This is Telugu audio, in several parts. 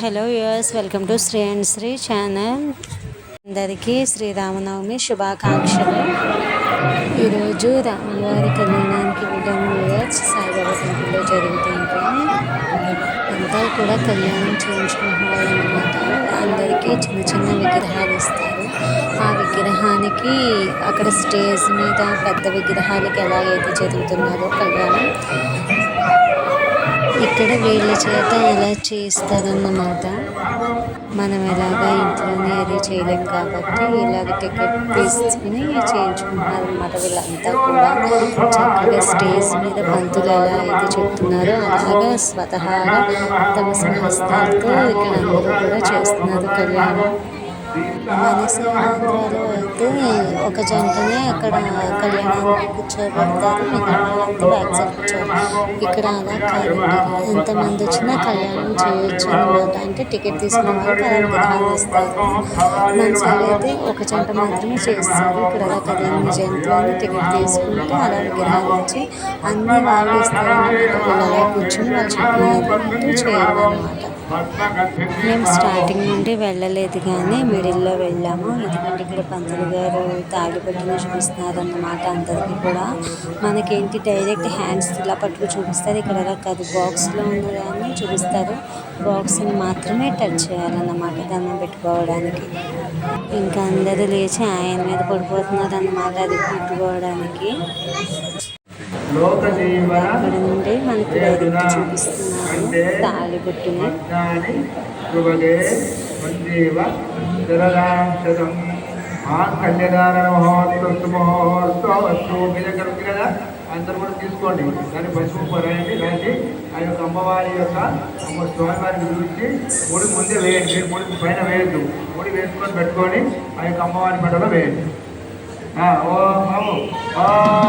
Hello us welcome to Sri and Sri channel అందరికీ శ్రీరామనవమి శుభాకాంక్షలు. ఈరోజు రామవారి కళ్యాణానికి వెళ్ళాము యూఎస్ సాయిబాబా టెంపుల్లో జరుగుతుంది అంతా కూడా కళ్యాణం చేయించుకుంటున్నారు అనమాట అందరికీ చిన్న చిన్న విగ్రహాలు ఇస్తారు. ఆ విగ్రహానికి అక్కడ స్టేజ్ మీద పెద్ద విగ్రహాలకి ఎలాగైతే జరుగుతున్నారో కళ్యాణం ఇక్కడ వీళ్ళ చేత ఎలా చేస్తారన్నమాట. మనం ఎలాగా ఇంట్లోనే అది చేయలేం కాబట్టి ఇలాగ టికెట్ తీసుకుని చేయించుకుంటున్నారనమాట వీళ్ళంతా కూడా. చక్కగా స్టేజ్ మీద పంతులు ఎలా అయితే చెప్తున్నారో అలాగా స్వతహాగా తమ స్వహస్తాలతో ఇక్కడ అందరూ కూడా చేస్తున్నారు కళ్యాణం. మనసు అయితే ఒక జంటనే అక్కడ కళ్యాణానికి కూర్చోబెడతారు. మిగతా వాళ్ళంతా బ్యాక్ సైడ్ ఇక్కడ అలా కాదండి. ఎంతమంది వచ్చినా కళ్యాణం చేయొచ్చు అనమాట అంటే టికెట్ తీసుకున్న వాళ్ళకి అలా విగ్రహాలు ఇస్తారు అయితే ఒక జంట మాత్రమే చేస్తారు. ఇక్కడ అలా కదా ఎన్ని టికెట్ తీసుకుంటే అలా విగ్రహాలు వచ్చి అన్నీ వాళ్ళు ఇస్తారు వీళ్ళు అలా కూర్చొని వాళ్ళు చెప్పినట్టు చేయాలన్నమాట మేము స్టార్టింగ్ నుండి వెళ్ళలేదు కానీ మిడిల్లో వెళ్ళాము. ఎందుకంటే ఇక్కడ పంతులు గారు తాళిబొట్టును చూపిస్తున్నారు అన్నమాట అందరికీ కూడా. మనకేంటి డైరెక్ట్ హ్యాండ్స్ ఇలా పట్టుకు చూపిస్తారు. ఇక్కడ అలా కాదు బాక్స్లో ఉన్నదాన్ని చూపిస్తారు. బాక్స్ని మాత్రమే టచ్ చేయాలన్నమాట దండం పెట్టుకోవడానికి. ఇంకా అందరూ లేచి ఆయన మీద పడిపోతున్నారు అన్నమాట అది పెట్టుకోవడానికి. అక్కడ నుండి మనకి డైరెక్ట్ చూపిస్తున్నారు. శరదాంశతం ఆ కన్యదాన మహోత్సవ మహోత్సవ మీ దగ్గర ఉంది కదా అందరూ కూడా తీసుకోండి. దాన్ని పసుపు పరాయండి రాసి ఆ యొక్క అమ్మవారి యొక్క అమ్మ స్వామివారికి గురించి ముడి ముందే వేయండి. మీరు ముడి పైన వేయద్దు. ముడి వేసుకొని పెట్టుకొని ఆ యొక్క అమ్మవారి మెడలో వేయండి. ఓం ఓం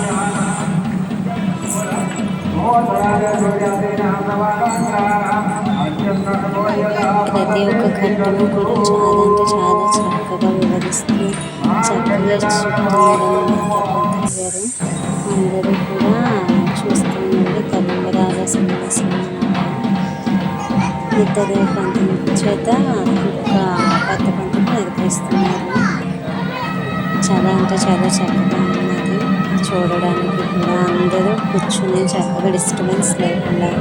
ప్రతి ఒక్క ఘట్టము కూడా చాలా అంటే చాలా చక్కగా వివరిస్తూ చక్కగా గారు అందరూ కూడా చూస్తుండండి తలంబరాల సన్నివేశం ఇద్దరు పంతుల చేత ఒక పెద్ద పంతులు నిర్వహిస్తున్నారు చాలా అంటే చాలా చక్కగా ఉన్నారు చూడడానికి కూడా అందరూ కూర్చుని చక్కగా డిస్టర్బెన్స్ లేకుండా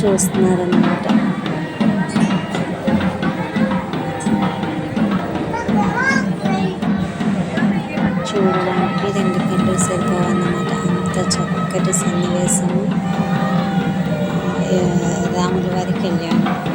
చూస్తున్నారన్నమాట. చూడడానికి రెండు కళ్ళు సరిపోవన్నమాట. అంత చక్కటి సన్నివేశము. రాముల వారి కళ్యాణం.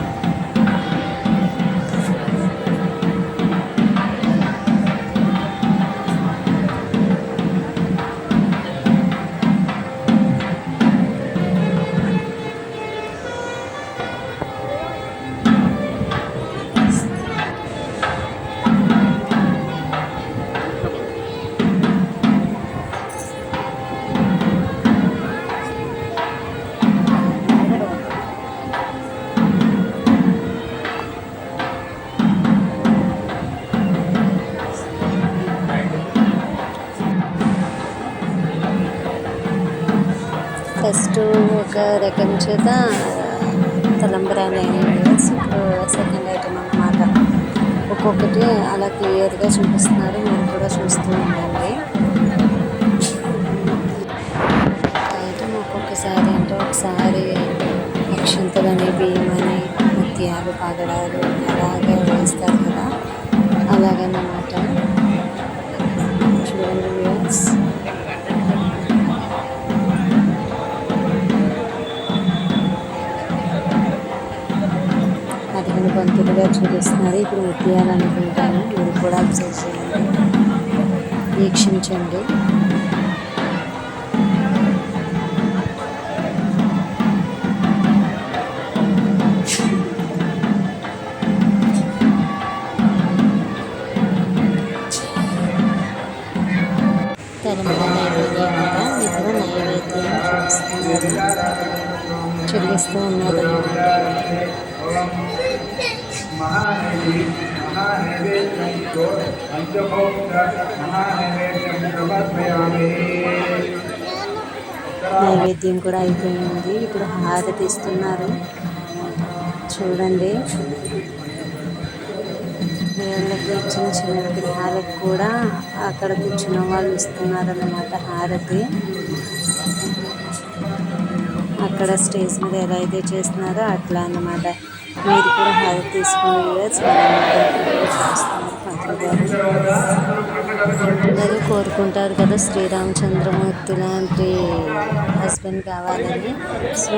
ఫస్ట్ ఒక రకం చేత తలంబరాలు అయినాయి ఇప్పుడు సెకండ్ ఐటమ్ అన్నమాట. ఒక్కొక్కటి అలా క్లియర్గా చూపిస్తున్నారు. మీరు కూడా చూస్తూ ఉండండి. ఐటమ్ ఒక్కొక్కసారి అంటే ఒకసారి అక్షంతలని బియ్యమని ముత్యాలు పగడాలు అలాగే వేస్తారు కదా. అలాగన్నమాట. చూడండి వంతులుగా చూపిస్తున్నారు. ఇప్పుడు ముత్యాలనుకుంటాను మీరు కూడా అబ్జర్వ్ చేయండి. వీక్షించండి. తలంబ నైవేద్యం కూడా మీకు నైవేద్యం చూపిస్తున్నారు చెల్లిస్తూ ఉన్నారు. మహానైవేద్యం సమర్పయామి నైవేద్యం కూడా అయిపోయింది. ఇప్పుడు హారతి ఇస్తున్నారు. చూడండి. దేవుళ్ళకి ఇచ్చిన చిన్న విగ్రహాలకు కూడా అక్కడ కూర్చున్న వాళ్ళు ఇస్తున్నారు అన్నమాట హారతి. అక్కడ స్టేజ్ మీద ఎలా అయితే చేస్తున్నారో అట్లా అన్నమాట. మీరు కూడా హారతి తీసుకుని అందరూ కోరుకుంటారు కదా శ్రీరామచంద్రమూర్తి లాంటి హస్బెండ్ కావాలని. సో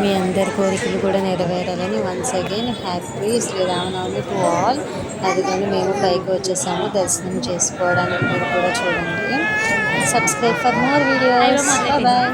మీ అందరి కోరికలు కూడా నెరవేరాలని once again happy Sriramanavami to all. అది కానీ మేము పైకి వచ్చేసాము దర్శనం చేసుకోవడానికి మీరు కూడా చూడండి. Subscribe for more videos bye